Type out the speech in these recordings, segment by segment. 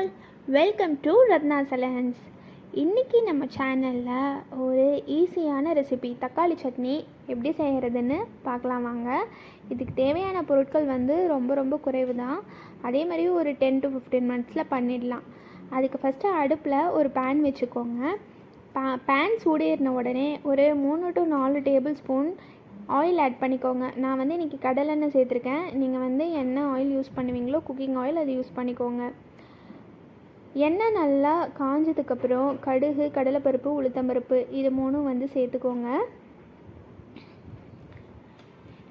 All welcome to Ratna சலஹன்ஸ் இன்றைக்கி நம்ம சேனலில் ஒரு ஈஸியான ரெசிபி தக்காளி சட்னி எப்படி செய்கிறதுன்னு பார்க்கலாம் வாங்க. இதுக்கு தேவையான பொருட்கள் வந்து ரொம்ப ரொம்ப குறைவு தான் அதே மாதிரி ஒரு டென் டு ஃபிஃப்டீன் மினிட்ஸில் பண்ணிடலாம். அதுக்கு ஃபஸ்ட்டு அடுப்பில் ஒரு பேன் வச்சுக்கோங்க. பே பேன் சூடேறின உடனே ஒரு மூணு டு நாலு டேபிள் ஸ்பூன் ஆயில் ஆட் பண்ணிக்கோங்க. நான் வந்து இன்றைக்கி கடலெண்ணெய் சேர்த்துருக்கேன். நீங்கள் வந்து என்ன ஆயில் யூஸ் பண்ணுவீங்களோ குக்கிங் ஆயில் அது யூஸ் பண்ணிக்கோங்க. எண்ணெய் நல்லா காஞ்சதுக்கப்புறம் கடுகு கடலைப்பருப்பு உளுத்தம்பருப்பு இது மூணும் வந்து சேர்த்துக்கோங்க.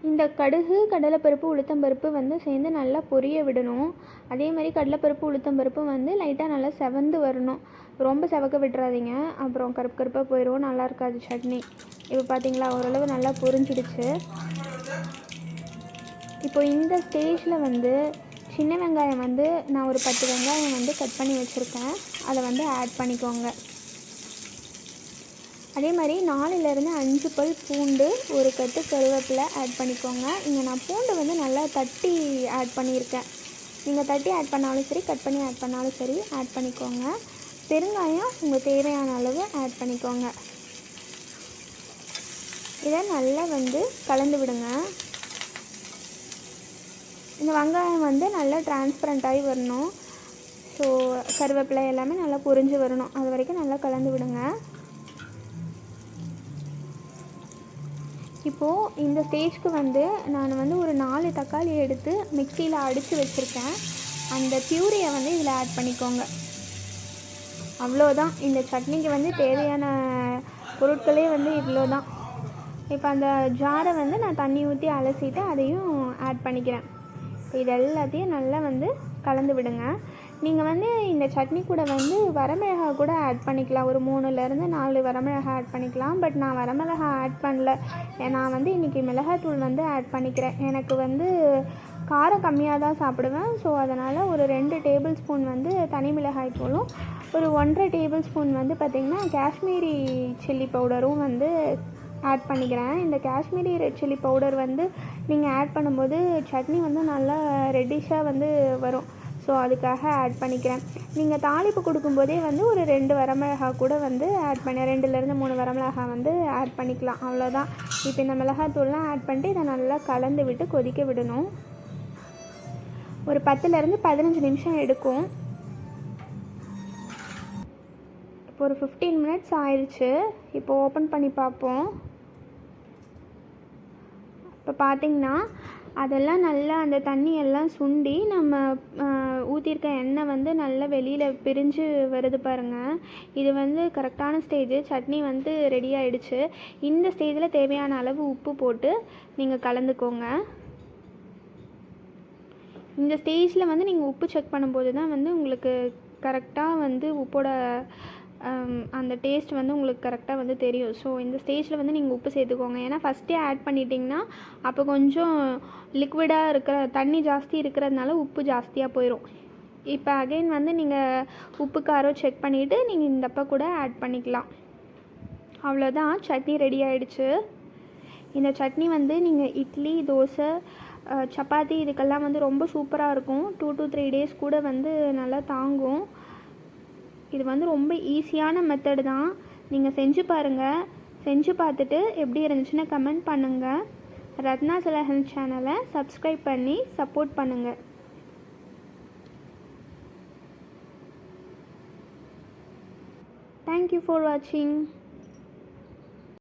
இந்த கடுகு கடலைப்பருப்பு உளுத்தம்பருப்பு வந்து சேர்ந்து நல்லா பொரிய விடணும். அதே மாதிரி கடலைப்பருப்பு உளுத்தம்பருப்பு வந்து லைட்டாக நல்லா செவந்து வரணும். ரொம்ப செவக்க விட்டுறாதீங்க. அப்புறம் கருப்பு கருப்பாக போயிடும் நல்லா இருக்காது சட்னி. இப்போ பார்த்தீங்களா ஓரளவு நல்லா பொரிஞ்சிடுச்சு. இப்போ இந்த ஸ்டேஜில் வந்து சின்ன வெங்காயம் வந்து நான் ஒரு பத்து வெங்காயம் வந்து கட் பண்ணி வச்சுருக்கேன். அதை வந்து ஆட் பண்ணிக்கோங்க. அதே மாதிரி நாலுலேருந்து அஞ்சு பல் பூண்டு ஒரு கட்டு கருவேப்பிலை ஆட் பண்ணிக்கோங்க. இங்கே நான் பூண்டு வந்து நல்லா தட்டி ஆட் பண்ணியிருக்கேன். நீங்கள் தட்டி ஆட் பண்ணாலும் சரி கட் பண்ணி ஆட் பண்ணாலும் சரி ஆட் பண்ணிக்கோங்க. பெருங்காயம் உங்கள் தேவையான அளவு ஆட் பண்ணிக்கோங்க. இதை நல்லா வந்து கலந்து விடுங்க. இந்த வெங்காயம் வந்து நல்லா டிரான்ஸ்பரண்ட்டாகி வரணும். ஸோ கருவேப்பிலை எல்லாமே நல்லா பொரிஞ்சு வரணும். அது வரைக்கும் நல்லா கலந்து விடுங்க. இப்போது இந்த ஸ்டேஜ்க்கு வந்து நான் வந்து ஒரு நாலு தக்காளி எடுத்து மிக்சியில் அடித்து வச்சுருக்கேன். அந்த பியூரியை வந்து இதில் ஆட் பண்ணிக்கோங்க. அவ்வளோதான் இந்த சட்னிக்கு வந்து தேவையான பொருட்களே வந்து இவ்வளோ தான் இப்போ அந்த ஜாரை வந்து நான் தண்ணி ஊற்றி அலசிட்டு அதையும் ஆட் பண்ணிக்கிறேன். இது எல்லாத்தையும் நல்லா வந்து கலந்து விடுங்க. நீங்கள் வந்து இந்த சட்னி கூட வந்து வரமிளகா கூட ஆட் பண்ணிக்கலாம். ஒரு மூணுலேருந்து நாலு வரமிளகா ஆட் பண்ணிக்கலாம். பட் நான் வரமிளகா ஆட் பண்ணல. நான் வந்து இன்றைக்கி மிளகாத்தூள் வந்து ஆட் பண்ணிக்கிறேன். எனக்கு வந்து காரம் கம்மியாக தான் சாப்பிடுவேன். ஸோ அதனால் ஒரு ரெண்டு டேபிள் ஸ்பூன் வந்து தனி மிளகாய் தூளும் ஒரு ஒன்றரை டேபிள் ஸ்பூன் வந்து பார்த்திங்கன்னா காஷ்மீரி சில்லி பவுடரும் வந்து ஆட் பண்ணிக்கிறேன். இந்த காஷ்மீரி ரெட் சில்லி பவுடர் வந்து நீங்கள் ஆட் பண்ணும்போது சட்னி வந்து நல்லா ரெட்டிஷாக வந்து வரும். ஸோ அதுக்காக ஆட் பண்ணிக்கிறேன். நீங்கள் தாளிப்பு கொடுக்கும்போதே வந்து ஒரு ரெண்டு வரமிளகா கூட வந்து ஆட் பண்ண ரெண்டுலேருந்து மூணு வரமிளகா வந்து ஆட் பண்ணிக்கலாம். அவ்வளோதான் இப்போ இந்த மிளகாத்தூள்லாம் ஆட் பண்ணிட்டு இதை நல்லா கலந்து விட்டு கொதிக்க விடணும். ஒரு பத்துலேருந்து பதினஞ்சு நிமிஷம் எடுக்கும். இப்போ ஒரு ஃபிஃப்டீன் மினிட்ஸ் ஆயிடுச்சு இப்போ ஓப்பன் பண்ணி பார்ப்போம். இப்போ பார்த்திங்கன்னா அதெல்லாம் நல்லா அந்த தண்ணி எல்லாம் சுண்டி நம்ம ஊற்றிருக்க எண்ணெய் வந்து நல்லா வெளியில் பிரிஞ்சு வருது பாருங்கள் இது வந்து கரெக்டான ஸ்டேஜ் சட்னி வந்து ரெடி ஆகிடுச்சு இந்த ஸ்டேஜில் தேவையான அளவு உப்பு போட்டு நீங்கள் கலந்துக்கோங்க. இந்த ஸ்டேஜில் வந்து நீங்கள் உப்பு செக் பண்ணும்போது தான் வந்து உங்களுக்கு கரெக்டாக வந்து உப்போட Um, அந்த டேஸ்ட் வந்து உங்களுக்கு கரெக்டாக வந்து தெரியும். ஸோ இந்த ஸ்டேஜில் வந்து நீங்கள் உப்பு சேர்த்துக்கோங்க. ஏன்னா ஃபஸ்ட்டே ஆட் பண்ணிட்டிங்கன்னா அப்போ கொஞ்சம் லிக்விடாக இருக்கிற தண்ணி ஜாஸ்தி இருக்கிறதுனால உப்பு ஜாஸ்தியாக போயிடும் இப்போ அகைன் வந்து நீங்கள் உப்பு காரம் செக் பண்ணிவிட்டு நீங்கள் இந்தப்போ கூட ஆட் பண்ணிக்கலாம். அவ்வளோதான் சட்னி ரெடி ஆகிடுச்சு இந்த சட்னி வந்து நீங்கள் இட்லி தோசை சப்பாத்தி இதுக்கெல்லாம் வந்து ரொம்ப சூப்பராக இருக்கும். டூ டு த்ரீ டேஸ் கூட வந்து நல்லா தாங்கும். இது வந்து ரொம்ப ஈஸியான மெத்தடு தான். நீங்கள் செஞ்சு பாருங்கள் செஞ்சு பார்த்துட்டு எப்படி இருந்துச்சுன்னு கமெண்ட் பண்ணுங்கள் ரத்னா சலஹன் சேனலை சப்ஸ்கிரைப் பண்ணி சப்போர்ட் பண்ணுங்கள் தேங்க்யூ ஃபார் வாட்சிங்